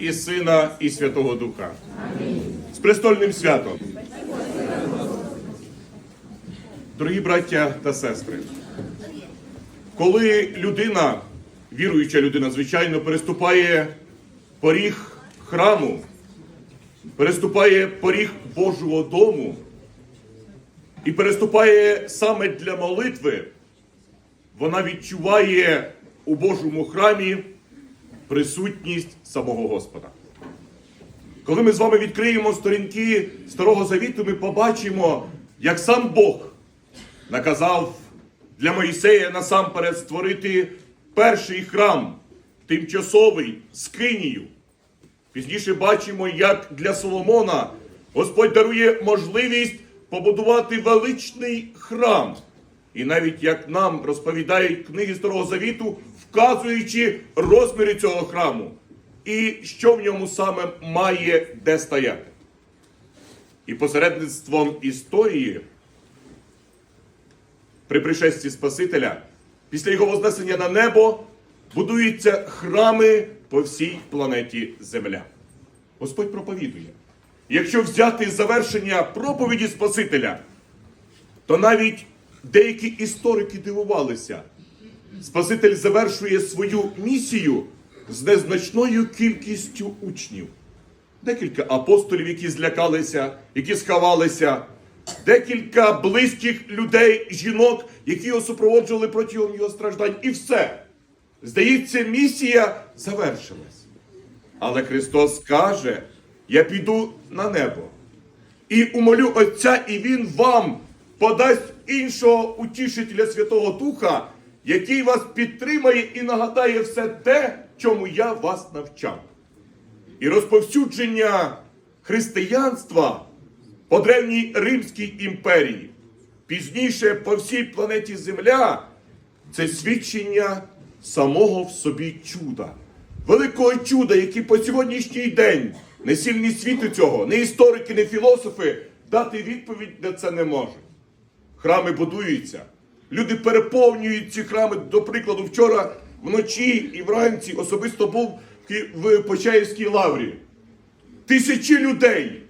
і Сина, і Святого Духа. З престольним святом. Дорогі браття та сестри, коли людина, віруюча людина, звичайно, переступає поріг храму, переступає поріг Божого дому і переступає саме для молитви, вона відчуває у Божому храмі присутність самого Господа. Коли ми з вами відкриємо сторінки Старого Завіту, ми побачимо, як сам Бог наказав для Моїсея насамперед створити перший храм, тимчасовий скинію. Пізніше бачимо, як для Соломона Господь дарує можливість побудувати величний храм. І навіть як нам розповідають книги Старого Завіту, вказуючи розміри цього храму і що в ньому саме має де стояти. І посередництвом історії при пришесті Спасителя, після його вознесення на небо, будуються храми по всій планеті Земля. Господь проповідує. Якщо взяти завершення проповіді Спасителя, то навіть деякі історики дивувалися. Спаситель завершує свою місію з незначною кількістю учнів. Декілька апостолів, які злякалися, які сховалися, декілька близьких людей, жінок, які його супроводжували протягом його страждань. І все. Здається, місія завершилась. Але Христос каже: я піду на небо і умолю Отця, і Він вам подасть іншого утішителя Святого Духа, який вас підтримає і нагадає все те, чому я вас навчав. І розповсюдження християнства по древній Римській імперії, пізніше по всій планеті Земля, це свідчення самого в собі чуда. Великого чуда, який по сьогоднішній день не сильні світу цього, не історики, не філософи дати відповідь на це не можуть. Храми будуються. Люди переповнюють ці храми. До прикладу, вчора вночі і вранці особисто був в Почаївській лаврі. Тисячі людей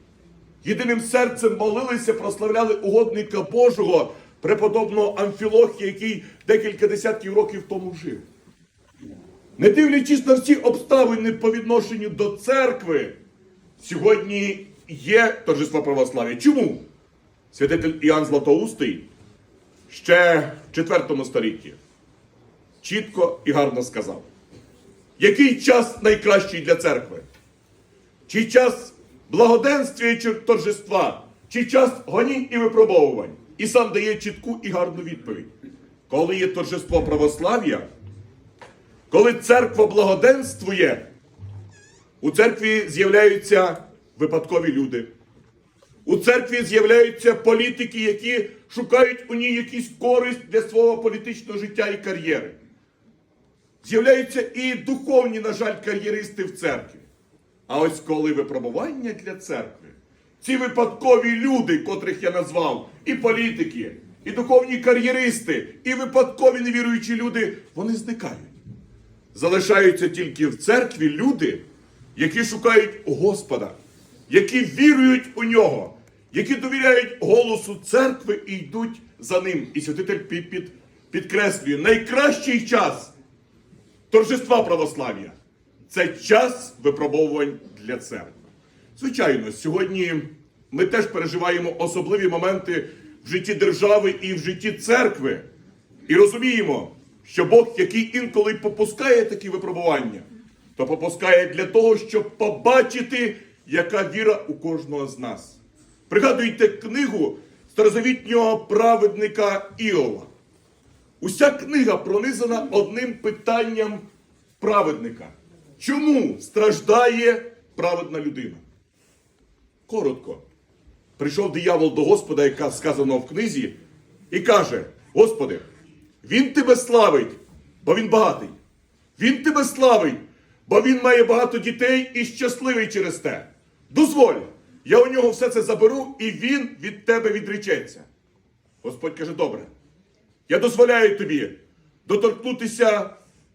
єдиним серцем молилися, прославляли угодника Божого, преподобного Амфілохія, який декілька десятків років тому жив. Не дивлячись на всі обставини по відношенню до церкви, сьогодні є торжество православ'я. Чому? Святитель Іоанн Златоустий ще в 4 столітті чітко і гарно сказав, який час найкращий для церкви? Чи час благоденствия чи торжества, чи час гонінь і випробовувань? І сам дає чітку і гарну відповідь. Коли є торжество православ'я, коли церква благоденствує, у церкві з'являються випадкові люди. У церкві з'являються політики, які шукають у ній якісь користь для свого політичного життя і кар'єри. З'являються і духовні, на жаль, кар'єристи в церкві. А ось коли випробування для церкви, ці випадкові люди, котрих я назвав, і політики, і духовні кар'єристи, і випадкові невіруючі люди, вони зникають. Залишаються тільки в церкві люди, які шукають Господа, які вірують у нього, які довіряють голосу церкви і йдуть за ним. І святитель під, під, підкреслює найкращий час торжества православ'я це час випробовувань для церкви. Звичайно, сьогодні ми теж переживаємо особливі моменти в житті держави і в житті церкви. І розуміємо, що Бог, який інколи попускає такі випробування, то попускає для того, щоб побачити, яка віра у кожного з нас. Пригадуйте книгу старозавітнього праведника Іова. Уся книга пронизана одним питанням праведника. Чому страждає праведна людина? Коротко. Прийшов диявол до Господа, яка сказано в книзі, і каже: Господи, він тебе славить, бо він багатий. Він тебе славить, бо він має багато дітей і щасливий через те. Дозволь, я у нього все це заберу, і він від тебе відречеться. Господь каже: добре. Я дозволяю тобі доторкнутися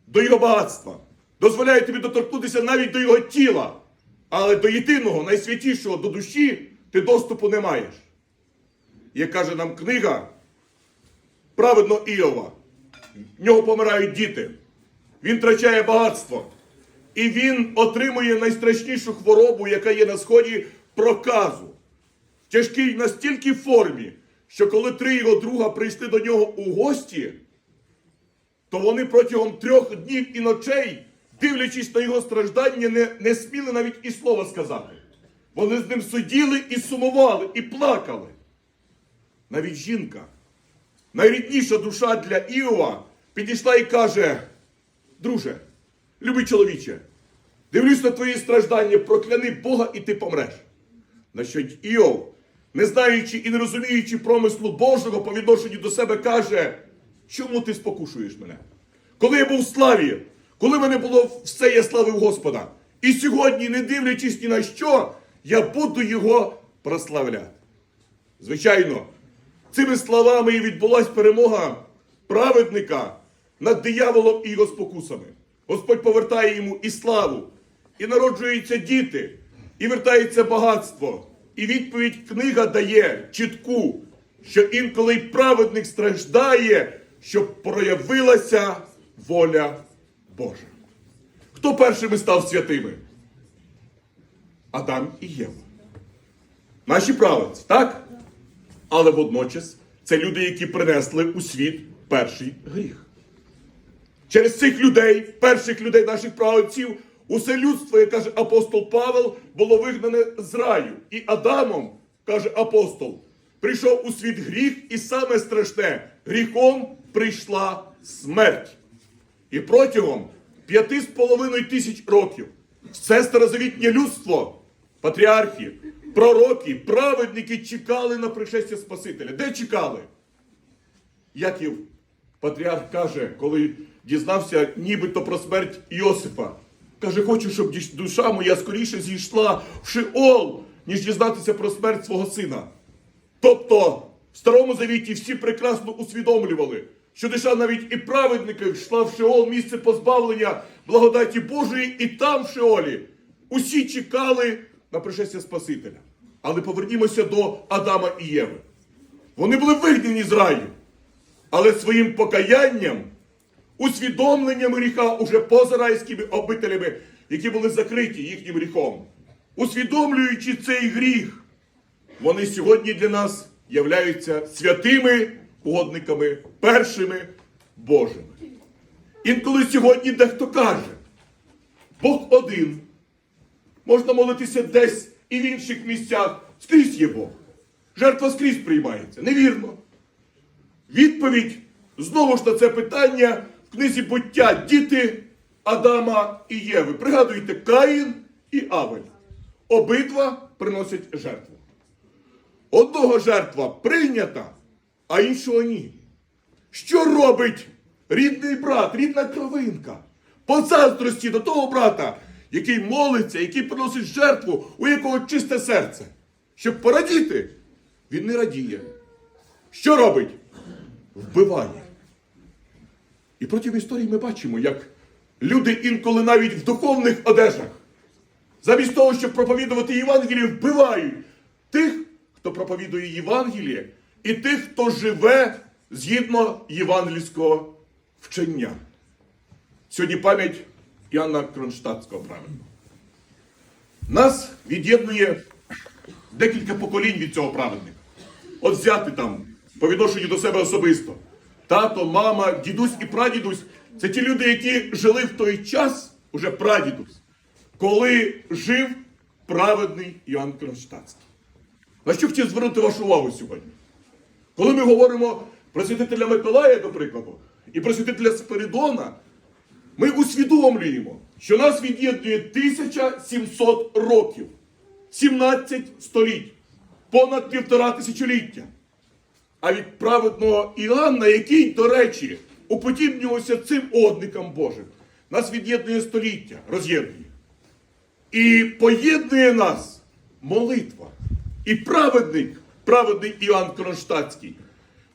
до його багатства. Дозволяю тобі доторкнутися навіть до його тіла. Але до єдиного, найсвятішого, до душі ти доступу не маєш. Як каже нам книга праведно Іова, в нього помирають діти, він втрачає багатство, і він отримує найстрашнішу хворобу, яка є на сході проказу. Тяжкий настільки формі, що коли три його друга прийшли до нього у гості, то вони протягом трьох днів і ночей, дивлячись на його страждання, не, не сміли навіть і слова сказати. Вони з ним сиділи і сумували, і плакали. Навіть жінка, найрідніша душа для Іова, підійшла і каже: Друже, любий чоловіче, дивлюсь на твої страждання, прокляни Бога, і ти помреш. На Іов, не знаючи і не розуміючи промислу Божого по відношенню до себе, каже: чому ти спокушуєш мене? Коли я був в славі, коли мене було все, я славив Господа. І сьогодні, не дивлячись ні на що, я буду його прославляти. Звичайно, цими словами і відбулась перемога праведника над дияволом і його спокусами. Господь повертає йому і славу, і народжуються діти, і вертається багатство. І відповідь книга дає чітку, що інколи й праведник страждає, щоб проявилася воля Божа. Хто першими став святими? Адам і Єва. Наші праведці, так? Але водночас це люди, які принесли у світ перший гріх. Через цих людей, перших людей наших праведців, усе людство, як каже апостол Павел, було вигнане з раю. І Адамом, каже апостол, прийшов у світ гріх, і саме страшне гріхом прийшла смерть. І протягом п'яти з половиною тисяч років все старозавітнє людство, патріархи, пророки, праведники чекали на пришестя Спасителя. Де чекали? Яків патріарх каже, коли дізнався нібито про смерть Йосипа. Каже, хочу, щоб душа моя скоріше зійшла в Шиол, ніж дізнатися про смерть свого сина. Тобто, в Старому Завіті всі прекрасно усвідомлювали, що душа навіть і праведника йшла в Шеол, місце позбавлення благодаті Божої, і там, в Шеолі, усі чекали на пришестя Спасителя. Але повернімося до Адама і Єви. Вони були вигнані з раю, але своїм покаянням, усвідомленням гріха уже поза райськими обителями, які були закриті їхнім гріхом, усвідомлюючи цей гріх, вони сьогодні для нас являються святими угодниками, першими Божими. Інколи сьогодні дехто каже, Бог один. Можна молитися десь і в інших місцях. Скрізь є Бог. Жертва скрізь приймається. Невірно. Відповідь знову ж на це питання книзі буття діти Адама і Єви. Пригадуйте, Каїн і Авель. Обидва приносять жертву. Одного жертва прийнята, а іншого ні. Що робить рідний брат, рідна кровинка? По заздрості до того брата, який молиться, який приносить жертву, у якого чисте серце. Щоб порадіти, він не радіє. Що робить? Вбиває. І протягом історії ми бачимо, як люди інколи навіть в духовних одежах, замість того, щоб проповідувати Євангеліє, вбивають тих, хто проповідує Євангеліє, і тих, хто живе згідно євангельського вчення. Сьогодні пам'ять Іоанна Кронштадтського правильно. Нас від'єднує декілька поколінь від цього праведника. От взяти там по відношенню до себе особисто. Тато, мама, дідусь і прадідусь це ті люди, які жили в той час, уже прадідусь, коли жив праведний Іоанн Кронштадтський. На що хотів звернути вашу увагу сьогодні? Коли ми говоримо про святителя Миколая, до прикладу, і про святителя Спиридона, ми усвідомлюємо, що нас від'єднує 1700 років, 17 століть, понад півтора тисячоліття. А від праведного Іоанна, який, до речі, уподібнювався цим одникам Божим, нас від'єднує століття, роз'єднує. І поєднує нас молитва. І праведник, праведний Іоанн Кронштадтський,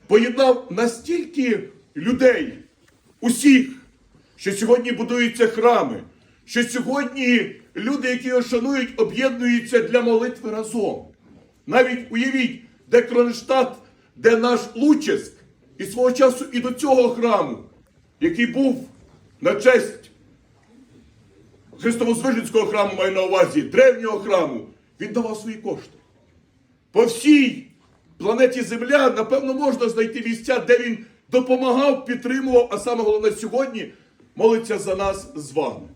поєднав настільки людей, усіх, що сьогодні будуються храми, що сьогодні люди, які його шанують, об'єднуються для молитви разом. Навіть уявіть, де Кронштадт, де наш Луческ, і свого часу і до цього храму, який був на честь Христово-Звижницького храму, маю на увазі, древнього храму, він давав свої кошти. По всій планеті Земля, напевно, можна знайти місця, де він допомагав, підтримував, а саме головне сьогодні молиться за нас з вами.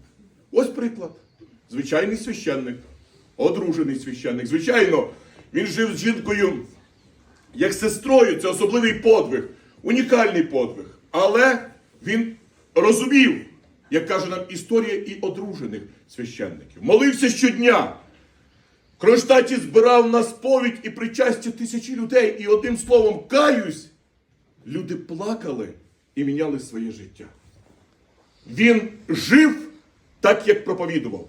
Ось приклад. Звичайний священник, одружений священник. Звичайно, він жив з жінкою як сестрою, це особливий подвиг, унікальний подвиг. Але він розумів, як каже нам історія і одружених священників. Молився щодня. Кронштадті збирав на сповідь і причастя тисячі людей. І одним словом, каюсь, люди плакали і міняли своє життя. Він жив так, як проповідував.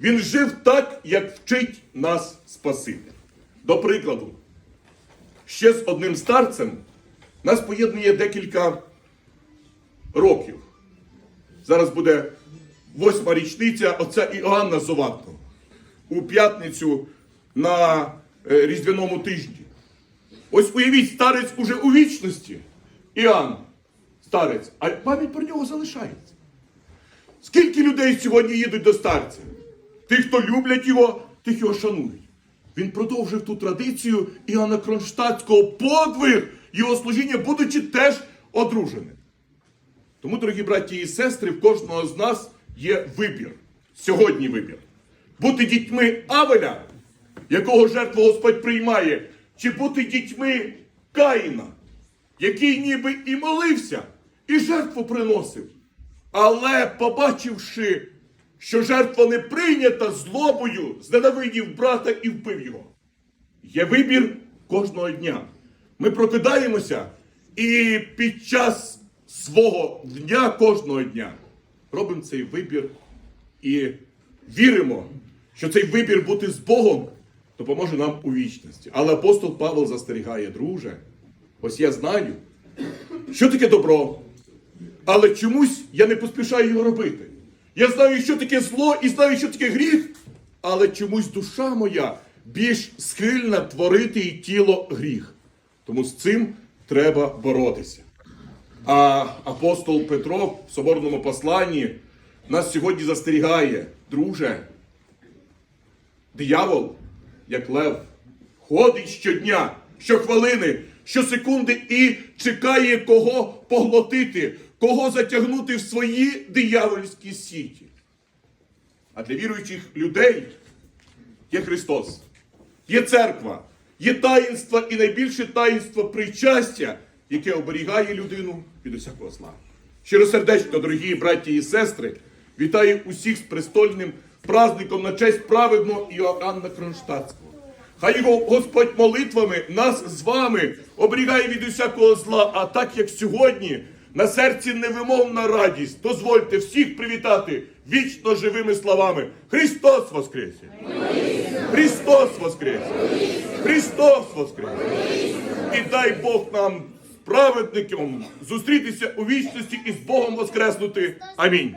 Він жив так, як вчить нас Спаситель. До прикладу, ще з одним старцем нас поєднує декілька років. Зараз буде восьма річниця отця Іоанна Зоватного у п'ятницю на е, Різдвяному тижні. Ось уявіть, старець уже у вічності. Іоанн, старець, а пам'ять про нього залишається. Скільки людей сьогодні їдуть до старця? Тих, хто люблять його, тих його шанують. Він продовжив ту традицію Іоанна Кронштадтського подвиг його служіння, будучи теж одруженим. Тому, дорогі браті і сестри, в кожного з нас є вибір. Сьогодні вибір. Бути дітьми Авеля, якого жертву Господь приймає, чи бути дітьми Каїна, який ніби і молився, і жертву приносив. Але, побачивши, що жертва не прийнята злобою, зненавидів брата і вбив його. Є вибір кожного дня. Ми прокидаємося і під час свого дня, кожного дня, робимо цей вибір і віримо, що цей вибір бути з Богом допоможе нам у вічності. Але апостол Павел застерігає, друже, ось я знаю, що таке добро, але чомусь я не поспішаю його робити. Я знаю, що таке зло і знаю, що таке гріх, але чомусь душа моя більш схильна творити і тіло гріх. Тому з цим треба боротися. А апостол Петро в соборному посланні нас сьогодні застерігає, друже, диявол, як лев, ходить щодня, щохвилини, щосекунди і чекає кого поглотити, кого затягнути в свої диявольські сіті. А для віруючих людей є Христос, є церква, є таїнство і найбільше таїнство причастя, яке оберігає людину від усякого зла. Щиросердечно, дорогі браті і сестри, вітаю усіх з престольним праздником на честь праведного Іоанна Кронштадтського. Хай його Господь молитвами нас з вами оберігає від усякого зла, а так як сьогодні на серці невимовна радість, дозвольте всіх привітати вічно живими словами. Христос Воскресе! Христос Воскресе! Христос Воскресе! І дай Бог нам праведником зустрітися у вічності і з Богом воскреснути. Амінь.